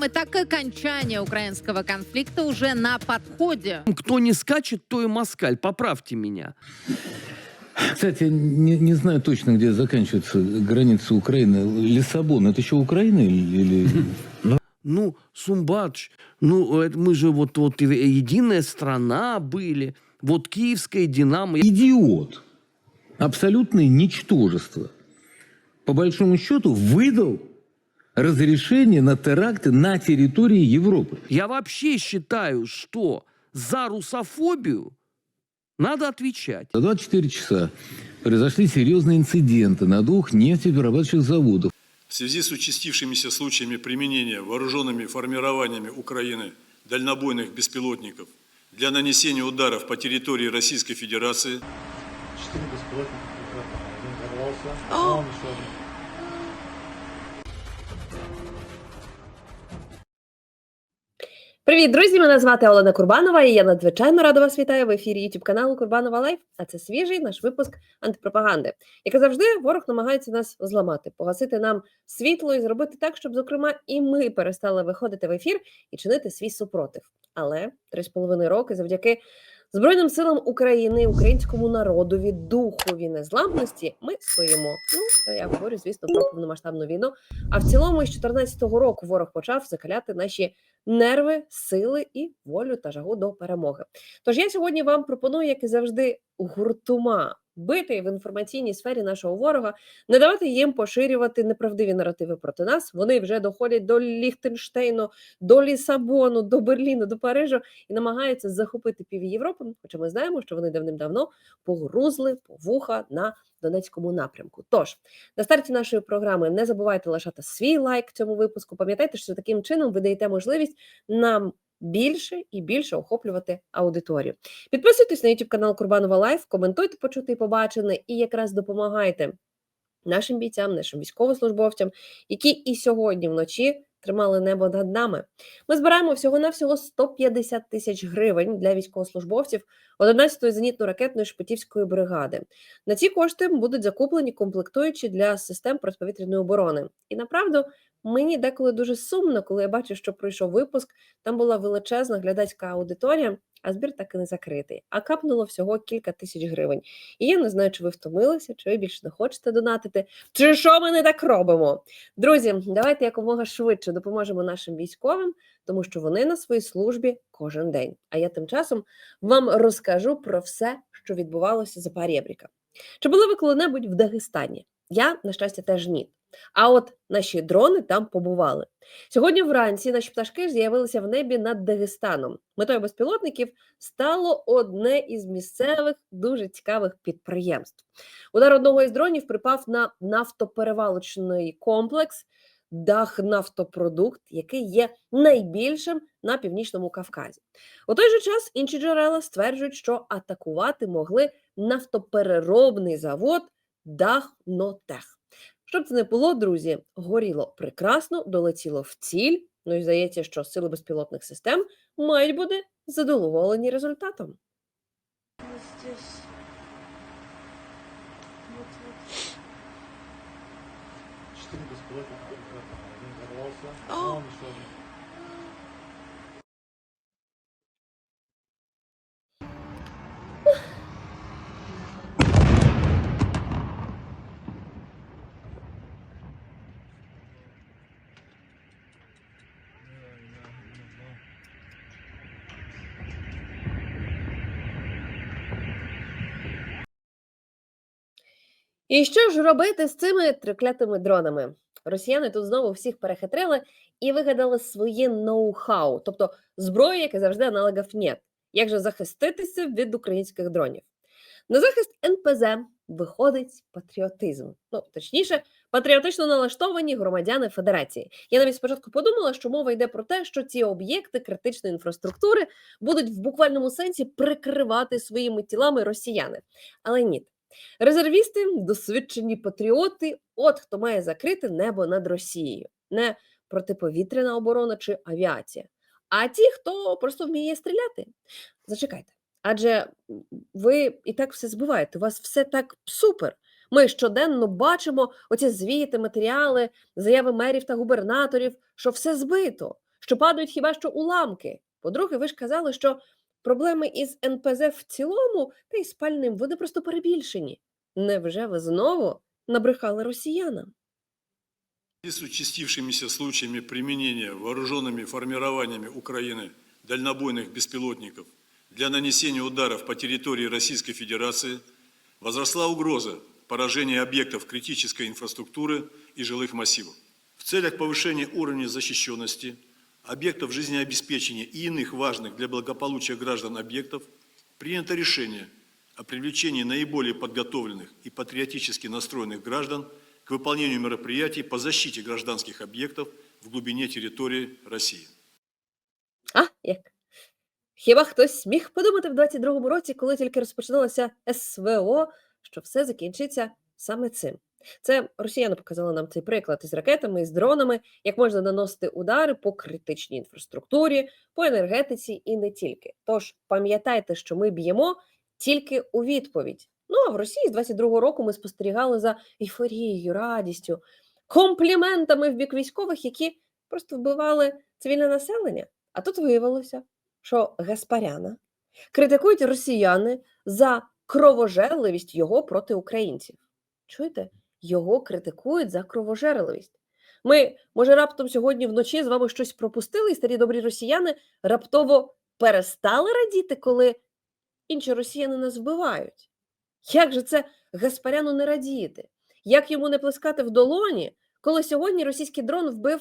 программы, так и окончание украинского конфликта уже на подходе. Кто не скачет, то и москаль. Поправьте меня. Кстати, не, не знаю точно, где заканчивается граница Украины. Лиссабон, это еще Украина или... или- Ну, Сумбач, ну, это мы же вот, вот единая страна были. Вот киевская «Динамо». Идиот. Абсолютное ничтожество. По большому счету выдал разрешение на теракты на территории Европы. Я вообще считаю, что за русофобию надо отвечать. За 24 часа произошли серьезные инциденты на двух нефтеперерабатывающих заводах. В связи с участившимися случаями применения вооруженными формированиями Украины дальнобойных беспилотников для нанесения ударов по территории Российской Федерации Четыре беспилотника. Один взорвался, а он еще один. Привіт, друзі! Мене звати Олена Курбанова, і я надзвичайно рада вас вітаю в ефірі youtube каналу Курбанова Лайф. А це свіжий наш випуск антипропаганди. Як і завжди, ворог намагається нас зламати, погасити нам світло і зробити так, щоб, зокрема, і ми перестали виходити в ефір і чинити свій супротив. Але три з половиною роки завдяки Збройним силам України, українському народові, духові незламності ми стоїмо. Ну, я говорю, звісно, про повномасштабну війну. А в цілому, з 2014 року ворог почав закаляти наші нерви, сили і волю та жагу до перемоги. Тож я сьогодні вам пропоную, як і завжди, гуртума бити в інформаційній сфері нашого ворога, не давати їм поширювати неправдиві наративи проти нас. Вони вже доходять до Ліхтенштейну, до Лісабону, до Берліну, до Парижу і намагаються захопити пів Європи. Хоча ми знаємо, що вони давним-давно погрузли по вуха на Донецькому напрямку. Тож на старті нашої програми не забувайте лишати свій лайк цьому випуску. Пам'ятайте, що таким чином ви даєте можливість нам більше і більше охоплювати аудиторію. Підписуйтесь на YouTube канал Курбанова Лайф, коментуйте почути і побачене, і якраз допомагайте нашим бійцям, нашим військовослужбовцям, які і сьогодні вночі тримали небо над нами. Ми збираємо всього навсього 150 тисяч гривень для військовослужбовців 11-ї зенітно-ракетної шпитівської бригади. На ці кошти будуть закуплені комплектуючі для систем протиповітряної оборони. І направду мені деколи дуже сумно, коли я бачу, що пройшов випуск. Там була величезна глядацька аудиторія, а збір так і не закритий. А капнуло всього кілька тисяч гривень. І я не знаю, чи ви втомилися, чи ви більше не хочете донатити, чи що ми не так робимо. Друзі, давайте якомога швидше допоможемо нашим військовим, тому що вони на своїй службі кожен день. А я тим часом вам розкажу про все, що відбувалося за Парєбріка. Чи були ви коли-небудь в Дагестані? Я, на щастя, теж ні. А от наші дрони там побували. Сьогодні вранці наші пташки з'явилися в небі над Дагестаном. Метою безпілотників стало одне із місцевих дуже цікавих підприємств. Удар одного із дронів припав на нафтоперевалочний комплекс Дах нафтопродукт, який є найбільшим на північному Кавказі. У той же час інші джерела стверджують, що атакувати могли нафтопереробний завод Дахнотех. Щоб це не було, друзі, горіло прекрасно, долетіло в ціль. Ну і здається, що сили безпілотних систем мають бути задоволені результатом. здесь. Вот, один. І що ж робити з цими триклятими дронами? Росіяни тут знову всіх перехитрили і вигадали своє ноу-хау, тобто зброю, яка завжди аналогів нет. Як же захиститися від українських дронів? На захист НПЗ виходить патріотизм. Ну, точніше, патріотично налаштовані громадяни Федерації. Я навіть спочатку подумала, що мова йде про те, що ці об'єкти критичної інфраструктури будуть в буквальному сенсі прикривати своїми тілами росіяни. Але ні. Резервісти, досвідчені патріоти, от хто має закрити небо над Росією, не протиповітряна оборона чи авіація, а ті, хто просто вміє стріляти. Зачекайте. Адже ви і так все збиваєте, у вас все так супер. Ми щоденно бачимо оці звіти, матеріали, заяви мерів та губернаторів, що все збито, що падають хіба що уламки. По-друге, ви ж казали, що проблеми із НПЗ в цілому та й спальним вони просто перебільшені. Невже ви знову набрехали росіянам? В связи с участившимися случаями применения вооруженными формированиями Украины дальнобойных беспилотников для нанесения ударов по территории Российской Федерации возросла угроза поражения объектов критической инфраструктуры и жилых массивов. В целях повышения уровня защищенности объектов жизнеобеспечения и иных важных для благополучия граждан объектов принято решение о привлечении наиболее подготовленных и патриотически настроенных граждан к выполнению мероприятий по защите гражданских объектов в глубине территории России. А, як? Хіба хтось міг подумати в 22-му році, коли тільки розпочиналося СВО, що все закінчиться саме цим? Це росіяни показали нам цей приклад із ракетами, із дронами, як можна наносити удари по критичній інфраструктурі, по енергетиці і не тільки. Тож пам'ятайте, що ми б'ємо тільки у відповідь. Ну а в Росії з 22-го року ми спостерігали за ейфорією, радістю, компліментами в бік військових, які просто вбивали цивільне населення. А тут виявилося, що Гаспаряна критикують росіяни за кровожерливість його проти українців. Чуєте? Його критикують за кровожерливість. Ми, може, раптом сьогодні вночі з вами щось пропустили, і старі добрі росіяни раптово перестали радіти, коли інші росіяни нас вбивають. Як же це Гаспаряну не радіти? Як йому не плескати в долоні, коли сьогодні російський дрон вбив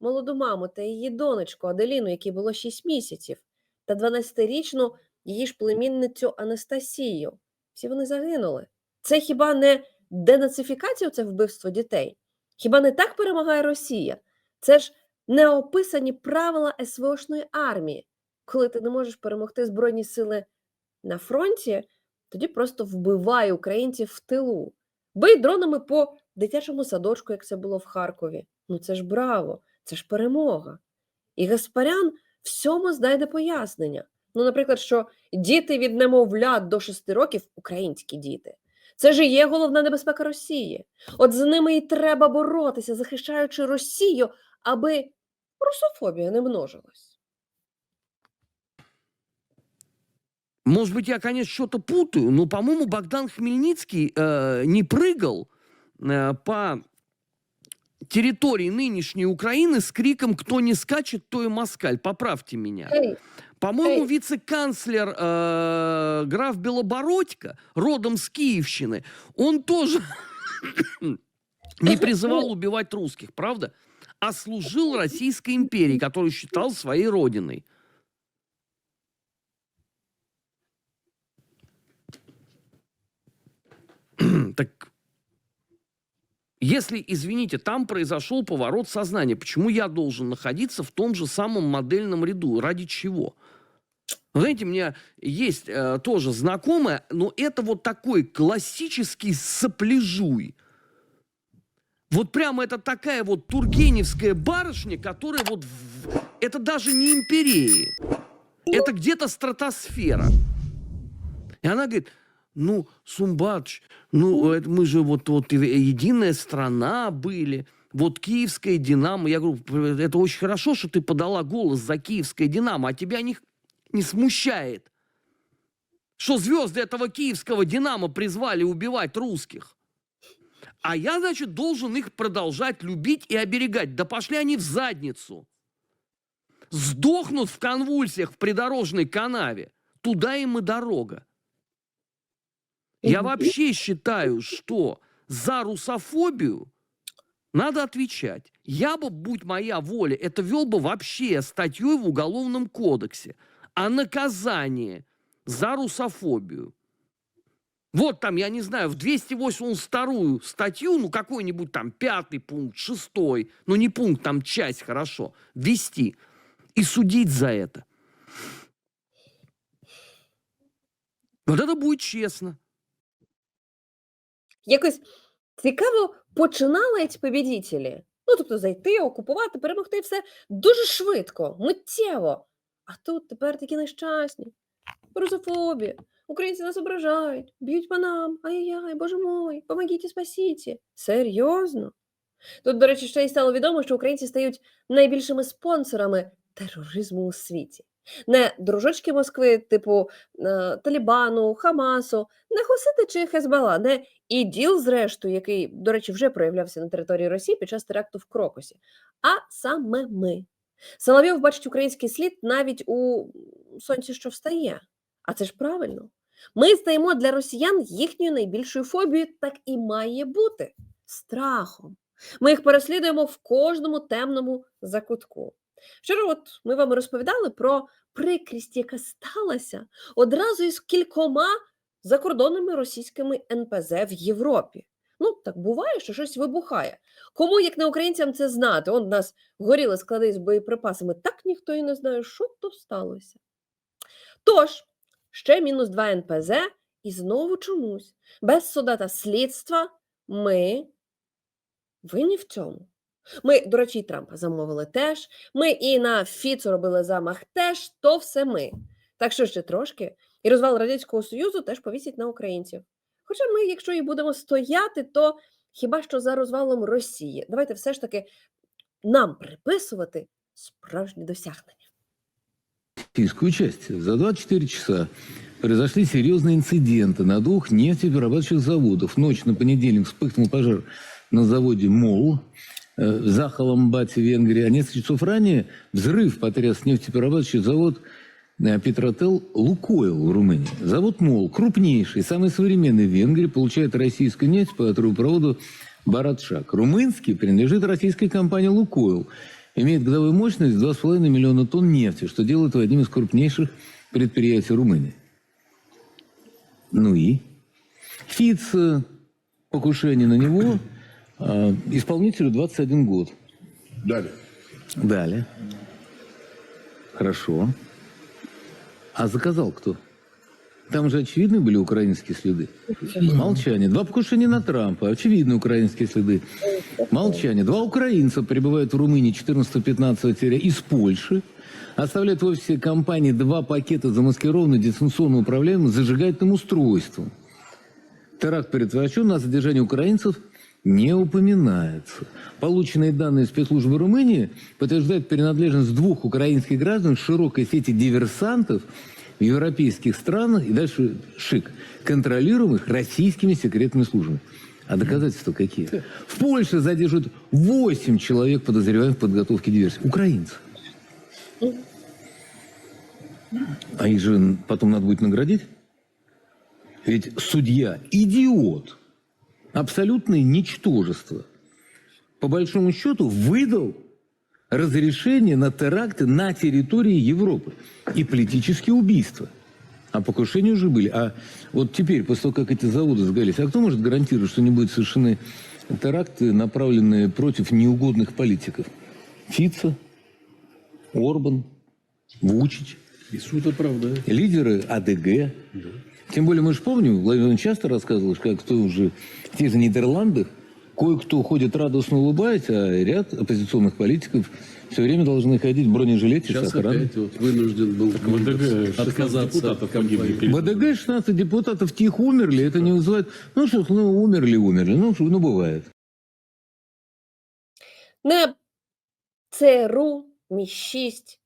молоду маму та її донечку Аделіну, якій було 6 місяців, та 12-річну її ж племінницю Анастасію. Всі вони загинули. Це хіба не денацифікація, це вбивство дітей? Хіба не так перемагає Росія? Це ж неописані правила СВОшної армії. Коли ти не можеш перемогти Збройні сили на фронті, тоді просто вбивай українців в тилу. Бий дронами по дитячому садочку, як це було в Харкові. Ну це ж браво, це ж перемога. І Гаспарян всьому знайде пояснення. Ну, наприклад, що діти від немовлят до 6 років українські діти. Це ж і є головна небезпека Росії. От з ними і треба боротися, захищаючи Росію, аби русофобія не множилась. Может быть, я, конечно, что-то путаю, но, по-моему, Богдан Хмельницкий э, не прыгал э, по территории нынешней Украины с криком «Кто не скачет, то и москаль». Поправьте меня. По-моему, вице-канцлер э, граф Белобородько, родом с Киевщины, он тоже не призывал убивать русских, правда? А служил Российской империи, которую считал своей родиной. так если, извините, там произошел поворот сознания, почему я должен находиться в том же самом модельном ряду? Ради чего? Вы Знаете, у меня есть э, тоже знакомая, но это вот такой классический сопляжуй. Вот прямо это такая вот тургеневская барышня, которая вот... в- Это даже не империи. Это где-то стратосфера. И она говорит, ну, Сумбач, ну, это мы же вот, вот единая страна были, вот киевская «Динамо». Я говорю, это очень хорошо, что ты подала голос за киевское «Динамо», а тебя не, не смущает, что звезды этого киевского «Динамо» призвали убивать русских. А я, значит, должен их продолжать любить и оберегать. Да пошли они в задницу. Сдохнут в конвульсиях в придорожной канаве. Туда им и дорога. Я вообще считаю, что за русофобию надо отвечать. Я бы, будь моя воля, это вел бы вообще статьей в Уголовном кодексе о наказании за русофобию. Вот там, я не знаю, в 282 статью, ну какой-нибудь там пятый пункт, шестой, ну не пункт, там часть, хорошо, ввести и судить за это. Вот это будет честно. Якось цікаво починали ці побідітелі. Ну, тобто зайти, окупувати, перемогти все дуже швидко, миттєво. А тут тепер такі нещасні. Русофобія. Українці нас ображають, б'ють по нам. Ай-яй, боже мой, помогіть спасіть. Серйозно? Тут, до речі, ще й стало відомо, що українці стають найбільшими спонсорами тероризму у світі. Не дружочки Москви, типу е, Талібану, Хамасу, не Хусити чи Хезбала, не іділ, зрештою, який, до речі, вже проявлявся на території Росії під час теракту в Крокусі, а саме ми. Соловйов бачить український слід навіть у сонці, що встає. А це ж правильно. Ми стаємо для росіян їхньою найбільшою фобією, так і має бути страхом. Ми їх переслідуємо в кожному темному закутку. Вчора, от ми вам розповідали про прикрість, яка сталася одразу із кількома закордонними російськими НПЗ в Європі. Ну, так буває, що щось вибухає. Кому, як не українцям, це знати? Он в нас горіли склади з боєприпасами, так ніхто і не знає, що то сталося. Тож, ще мінус два НПЗ, і знову чомусь, без суда та слідства, ми винні в цьому. Ми, до речі, і Трампа замовили теж. Ми і на Фіцу робили замах теж, то все ми. Так що ще трошки, і розвал Радянського Союзу теж повісять на українців. Хоча ми, якщо і будемо стояти, то хіба що за розвалом Росії. Давайте все ж таки нам приписувати справжні досягнення. российскую часть. За 24 часа произошли серьезные инциденты на двух нефтеперерабатывающих заводах. В ночь на понедельник вспыхнул пожар на заводе МОЛ э, в Захаламбате, Венгрии. А несколько часов ранее взрыв потряс нефтеперерабатывающий завод э, Петротел Лукойл в Румынии. Завод МОЛ, крупнейший, самый современный в Венгрии, получает российскую нефть по трубопроводу Баратшак. Румынский принадлежит российской компании «Лукойл». Имеет годовую мощность 2,5 миллиона тонн нефти, что делает его одним из крупнейших предприятий Румынии. Ну и? Фиц, э, покушение на него, э, исполнителю 21 год. Далее. Далее. Хорошо. А заказал кто? Там же очевидны были украинские следы. Молчание. Два покушения на Трампа. Очевидны украинские следы. Молчание. Два украинца прибывают в Румынии 14-15 октября из Польши. Оставляют в офисе компании два пакета замаскированного дистанционно управляемым зажигательным устройством. Теракт предотвращен, а задержание украинцев не упоминается. Полученные данные спецслужбы Румынии подтверждают принадлежность двух украинских граждан широкой сети диверсантов в европейских странах и дальше шик, контролируемых российскими секретными службами. А доказательства какие? В Польше задерживают 8 человек, подозреваемых в подготовке диверсии. Украинцев. А их же потом надо будет наградить? Ведь судья идиот, абсолютное ничтожество, по большому счету выдал разрешение на теракты на территории Европы и политические убийства. А покушения уже были. А вот теперь, после того, как эти заводы сгорелись, а кто может гарантировать, что не будут совершены теракты, направленные против неугодных политиков? Фица, Орбан, Вучич, И суд оправдает. лидеры АДГ. Тем более мы же помним, Владимир часто рассказывал, как кто уже в тех же Нидерландах кое-кто ходит радостно улыбаясь, а ряд оппозиционных политиков все время должны ходить в бронежилете с Сейчас охраной. опять вот вынужден был ВДГ отказаться от погибли. компании. ВДГ 16 депутатов тихо умерли, это не вызывает... Ну что, ну умерли, умерли, ну, что, ну бывает. Не ЦРУ, Мі-6,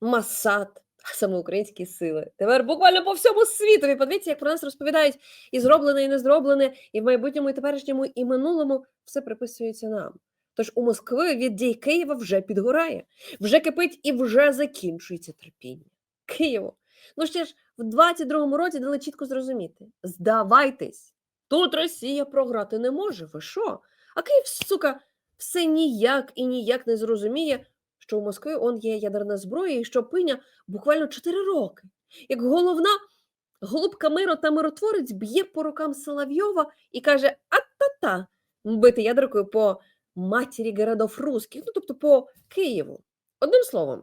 Масад, а саме українські сили. Тепер буквально по всьому світові. Подивіться, як про нас розповідають і зроблене, і не зроблене, і в майбутньому, і теперішньому, і минулому все приписується нам. Тож у Москви від дій Києва вже підгорає, вже кипить і вже закінчується терпіння. Києву. Ну ще ж в 22-му році дали чітко зрозуміти: здавайтесь, тут Росія програти не може. Ви що? А Київ, сука, все ніяк і ніяк не зрозуміє, що у Москві он є ядерна зброя, і що пиня буквально 4 роки. Як головна голубка миру та миротворець б'є по рукам Соловйова і каже: А-та-та, бити ядеркою по матері городов русських, ну тобто по Києву. Одним словом,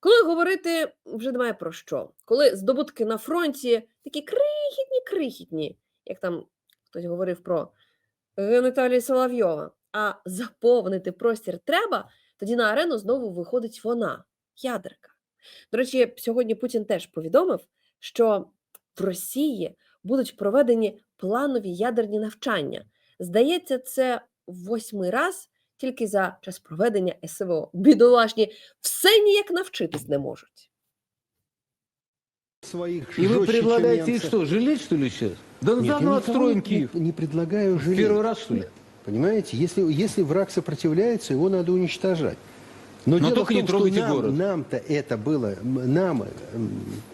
коли говорити вже немає про що, коли здобутки на фронті такі крихітні, крихітні, як там хтось говорив про геніталії Соловйова, а заповнити простір треба, тоді на арену знову виходить вона, ядерка. До речі, сьогодні Путін теж повідомив, що в Росії будуть проведені планові ядерні навчання. Здається, це восьмий раз тільки за час проведення СВО. Бідолашні все ніяк навчитись не можуть. своих И вы жестче, чем предлагаете их немцы. что, жалеть, что ли, сейчас? Да Нет, я заново никого отстроим не- Киев. Не, предлагаю В жалеть. Первый раз, что ли? Понимаете, если, если враг сопротивляется, его надо уничтожать. Но, Но дело только в том, не трогайте что нам, город. Нам-то это было, нам,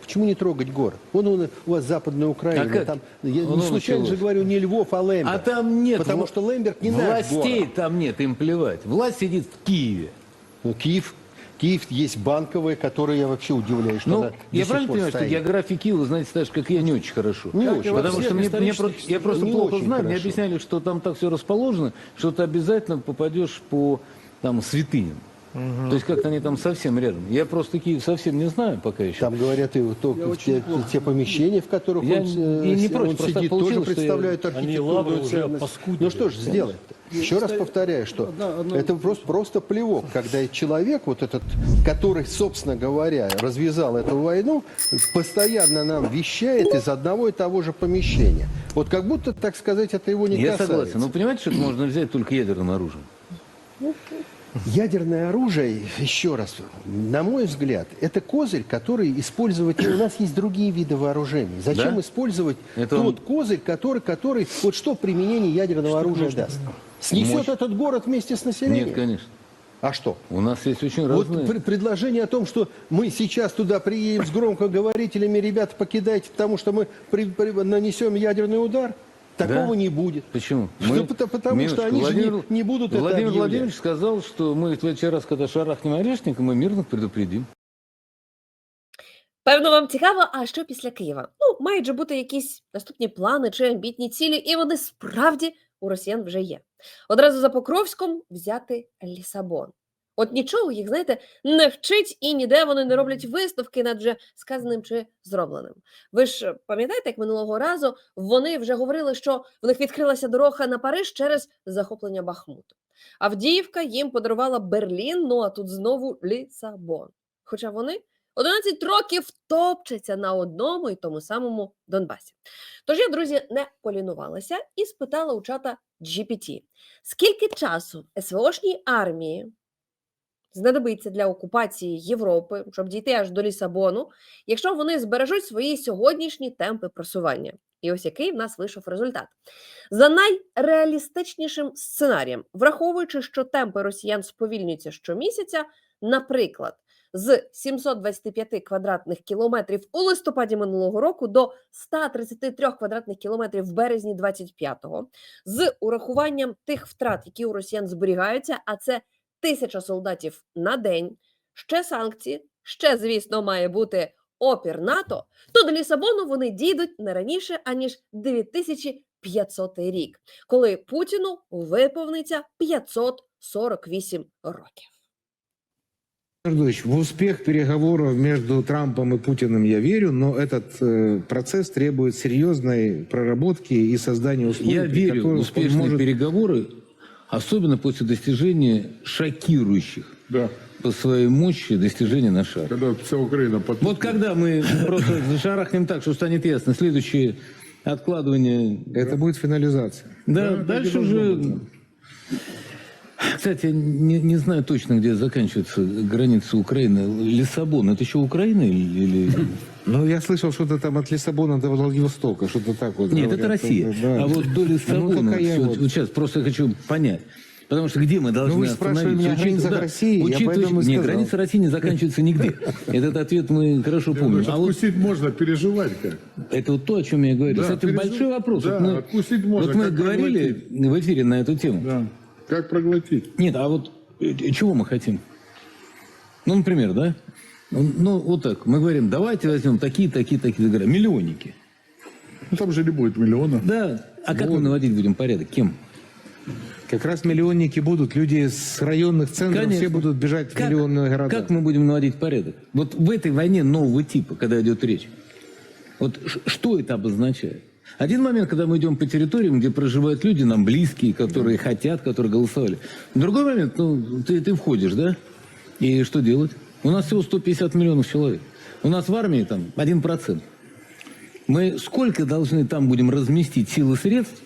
почему не трогать город? Вон он, у вас Западная Украина, А как? там, я Оно не случайно началось. же говорю не Львов, а Лемберг. А там нет Потому вла- что Лемберг не наш Властей город. там нет, им плевать. Власть сидит в Киеве. Ну, Киев, Киев есть банковые, которые я вообще удивляюсь, что Ну, она до я сих правильно пор понимаю, что стоит. географию Киева знаете так же, как и я, не очень хорошо? Не очень. Потому Во что всех мне, мне исторических просто, я просто не плохо очень знаю, мне хорошо. объясняли, что там так все расположено, что ты обязательно попадешь по там, святыням. То есть как-то они там совсем рядом. Я просто Киев совсем не знаю пока еще. Там говорят, и вот только те, те помещения, в которых Я он, э, и не с- против, он просто сидит, тоже я- представляют архитектурную ценность. Ну что ж сделать Еще раз повторяю, что это просто, просто плевок, когда человек, вот этот, который, собственно говоря, развязал эту войну, постоянно нам вещает из одного и того же помещения. Вот как будто, так сказать, это его не Я касается. согласен. Но понимаете, что это можно взять только ядерным оружием? Ядерное оружие, еще раз, на мой взгляд, это козырь, который использовать... У нас есть другие виды вооружений. Зачем Да? использовать Это тот он- козырь, который, который... Вот что применение ядерного оружия даст? Снесет Мощь. этот город вместе с населением? Нет, конечно. А что? У нас есть очень Вот разные... пр- предложение о том, что мы сейчас туда приедем с громкоговорителями, ребята, покидайте, потому что мы при- при- нанесем ядерный удар, такого Да? не будет. Почему? Ну, потому- потому что Минуточку, они же не- Владимир- не будут это Владимир объявлять. Владимирович сказал, что мы в следующий раз, когда шарахнем орешника, мы мирно предупредим. Певно, вам цікаво, а що після Києва? Ну, мають же бути якісь наступні плани чи амбітні цілі, і вони справді у росіян вже є. Одразу за Покровськом взяти Лісабон. От нічого їх, знаєте, не вчить і ніде вони не роблять висновки над вже сказаним чи зробленим. Ви ж е, пам'ятаєте, як минулого разу вони вже говорили, що в них відкрилася дорога на Париж через захоплення Бахмуту. Авдіївка їм подарувала Берлін, ну а тут знову Лісабон. Хоча вони 11 років топчаться на одному і тому самому Донбасі. Тож я, друзі, не полінувалася і спитала у чата GPT, скільки часу СВОшній армії знадобиться для окупації Європи, щоб дійти аж до Лісабону, якщо вони збережуть свої сьогоднішні темпи просування. І ось який в нас вийшов результат. За найреалістичнішим сценарієм, враховуючи, що темпи росіян сповільнюються щомісяця, наприклад, з 725 квадратних кілометрів у листопаді минулого року до 133 квадратних кілометрів в березні 25-го, з урахуванням тих втрат, які у росіян зберігаються, а це тисяча солдатів на день, ще санкції, ще, звісно, має бути опір НАТО, то до Лісабону вони дійдуть не раніше, аніж 9500 рік, коли Путіну виповниться 548 років. Эдуардович, в успех переговоров между Трампом и Путиным я верю, но этот э, процесс требует серьезной проработки и создания условий, Я при верю в которых он успешные может- переговоры, особенно после достижения шокирующих Да. по своей мощи достижений на шар. Когда вся Украина под... Вот когда мы просто зашарахнем так, что станет ясно, следующее откладывание... Это будет финализация. Да, дальше уже... Кстати, не, не знаю точно, где заканчивается граница Украины. Лиссабон, это еще Украина или... Ну, я слышал что-то там от Лиссабона до Владивостока, что-то так вот. Нет, говорят. это Россия. Да. А вот до Лиссабона, Ну, только я вот, сейчас просто хочу понять. Потому что где мы должны Ну, вы остановиться? меня о границах Учитывая- России, я учитывая- поэтому и Нет, сказал. границы России не заканчиваются нигде. Этот ответ мы хорошо помним. А вот Откусить можно, переживать как. это вот то, о чем я говорю. Да, Кстати, пережив- большой вопрос. да, вот мы, откусить можно, вот мы говорили в эфире на эту тему. Да. Как проглотить? Нет, а вот э, чего мы хотим? Ну, например, да? Ну, ну, вот так. Мы говорим, давайте возьмем такие, такие, такие договора. Миллионники. Ну, там же не будет миллиона. Да. А как мы наводить будем порядок? Кем? Как раз миллионники будут, люди с районных центров, Конечно. все будут бежать в Как- миллионные города. Как мы будем наводить порядок? Вот в этой войне нового типа, когда идет речь, вот что это обозначает? Один момент, когда мы идем по территориям, где проживают люди, нам близкие, которые хотят, которые голосовали. Другой момент, ну, ты, ты входишь, да? И что делать? У нас всего 150 миллионов человек. У нас в армии там 1%. Мы сколько должны там будем разместить сил и средств,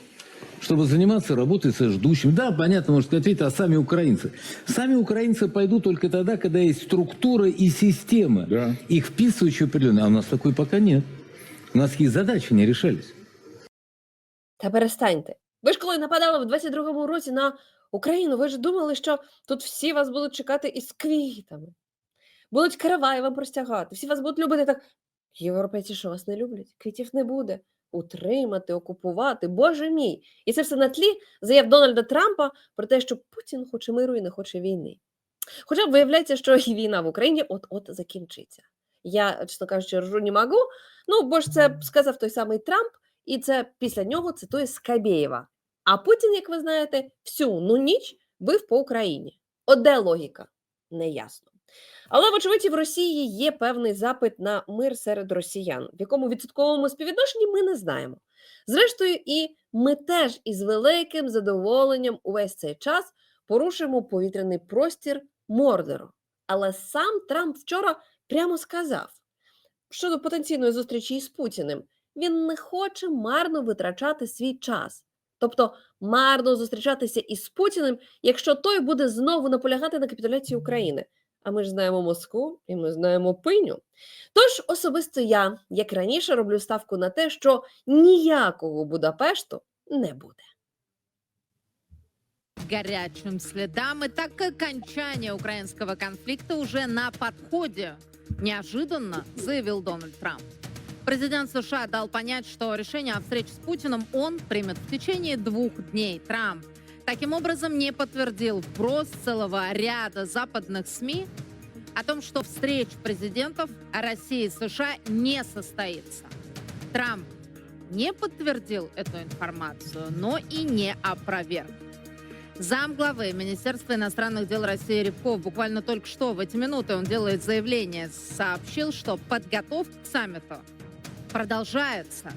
чтобы заниматься работой со ждущим. Да, понятно, может ответить, а сами украинцы? Сами украинцы пойдут только тогда, когда есть структура и система, Да. их вписывающие определенные. А у нас такой пока нет. У нас такие задачи не решались. Та перестаньте. Ви ж коли нападали в 22-му році на Україну, ви ж думали, що тут всі вас будуть чекати із квітами. Будуть караваї вам простягати, всі вас будуть любити так. Європейці що вас не люблять? Квітів не буде. Утримати, окупувати, боже мій. І це все на тлі заяв Дональда Трампа про те, що Путін хоче миру і не хоче війни. Хоча б виявляється, що і війна в Україні от-от закінчиться. Я, чесно кажучи, ржу не можу, ну бо ж це сказав той самий Трамп, і це після нього цитує Скабєєва. А Путін, як ви знаєте, всю ну ніч бив по Україні. От де логіка? Неясно. Але, вочевидь, в Росії є певний запит на мир серед росіян, в якому відсотковому співвідношенні ми не знаємо. Зрештою, і ми теж із великим задоволенням увесь цей час порушимо повітряний простір Мордору. Але сам Трамп вчора прямо сказав щодо потенційної зустрічі із Путіним, він не хоче марно витрачати свій час. Тобто марно зустрічатися із Путіним, якщо той буде знову наполягати на капітуляції України. А ми ж знаємо Москву і ми знаємо пиню. Тож особисто я, як раніше, роблю ставку на те, що ніякого Будапешту не буде. горячим следам. И так окончание украинского конфликта уже на подходе. Неожиданно заявил Дональд Трамп. Президент США дал понять, что решение о встрече с Путиным он примет в течение двух дней. Трамп таким образом не подтвердил вброс целого ряда западных СМИ о том, что встреч президентов России и США не состоится. Трамп не подтвердил эту информацию, но и не опроверг. Замглавы Министерства иностранных дел России Рябков буквально только что, в эти минуты, он делает заявление, сообщил, что подготовка к саммиту продолжается.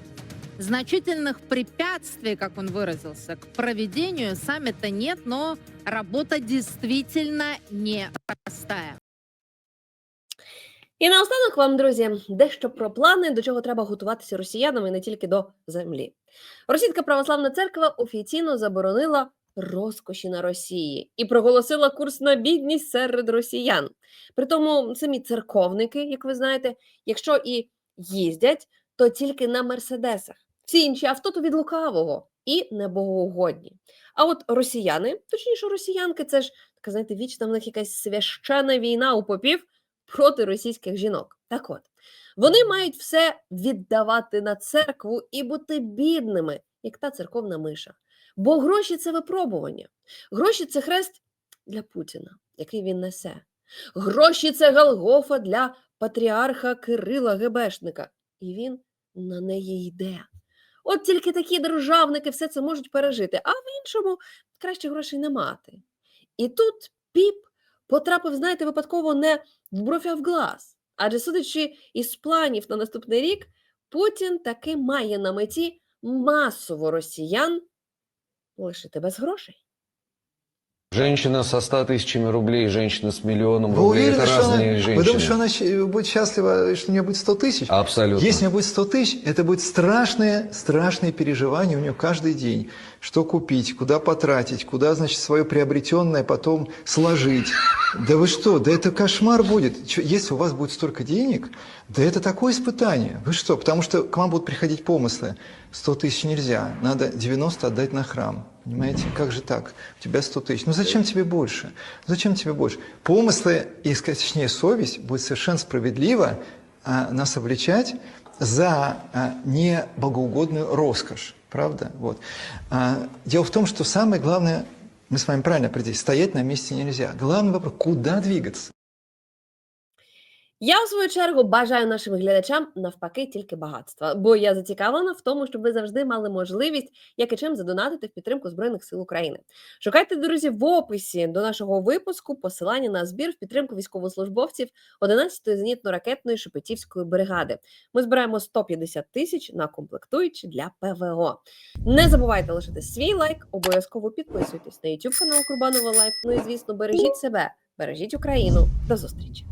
Значительных препятствий, как он выразился, к проведению саммита нет, но работа действительно непростая. І наостанок вам, друзі, дещо про плани, до чого треба готуватися росіянам і не тільки до землі. Російська православна церква офіційно заборонила розкоші на Росії і проголосила курс на бідність серед росіян. Притому самі церковники, як ви знаєте, якщо і їздять, то тільки на мерседесах. Всі інші авто то від лукавого і небогоугодні. А от росіяни, точніше, росіянки, це ж така, знаєте, вічна в них якась священа війна у попів проти російських жінок. Так от, вони мають все віддавати на церкву і бути бідними, як та церковна миша. Бо гроші це випробування. Гроші це хрест для Путіна, який він несе. Гроші це Голгофа для патріарха Кирила Гебешника. І він на неї йде. От тільки такі державники все це можуть пережити, а в іншому краще грошей не мати. І тут піп потрапив, знаєте, випадково не в бровь, в глаз. Адже судячи із планів на наступний рік, Путін таки має на меті масово росіян лишити без грошей. Женщина со 100 тысячами рублей, женщина с миллионом Вы рублей. уверены, это что она, разные вы женщины. думаете, что она будет счастлива, что у нее будет 100 тысяч? Абсолютно. Если у нее будет 100 тысяч, это будет страшные, страшные переживания у нее каждый день. Что купить, куда потратить, куда, значит, свое приобретенное потом сложить. Да вы что, да это кошмар будет. Если у вас будет столько денег, да это такое испытание. Вы что, потому что к вам будут приходить помыслы. 100 тысяч нельзя, надо 90 отдать на храм. Понимаете, как же так? У тебя 100 тысяч. Ну зачем тебе больше? Зачем тебе больше? Помыслы, и, точнее совесть, будет совершенно справедливо а, нас обличать за а, небогоугодную роскошь. Правда? Вот. А, дело в том, что самое главное, мы с вами правильно определили, стоять на месте нельзя. Главный вопрос, куда двигаться? Я, у свою чергу, бажаю нашим глядачам навпаки тільки багатства, бо я зацікавлена в тому, щоб ви завжди мали можливість як і чим задонатити в підтримку Збройних сил України. Шукайте, друзі, в описі до нашого випуску посилання на збір в підтримку військовослужбовців 11-ї зенітно-ракетної Шепетівської бригади. Ми збираємо 150 тисяч на комплектуючі для ПВО. Не забувайте лишити свій лайк, обов'язково підписуйтесь на YouTube канал Курбанова Лайф. Ну і звісно, бережіть себе, бережіть Україну. До зустрічі!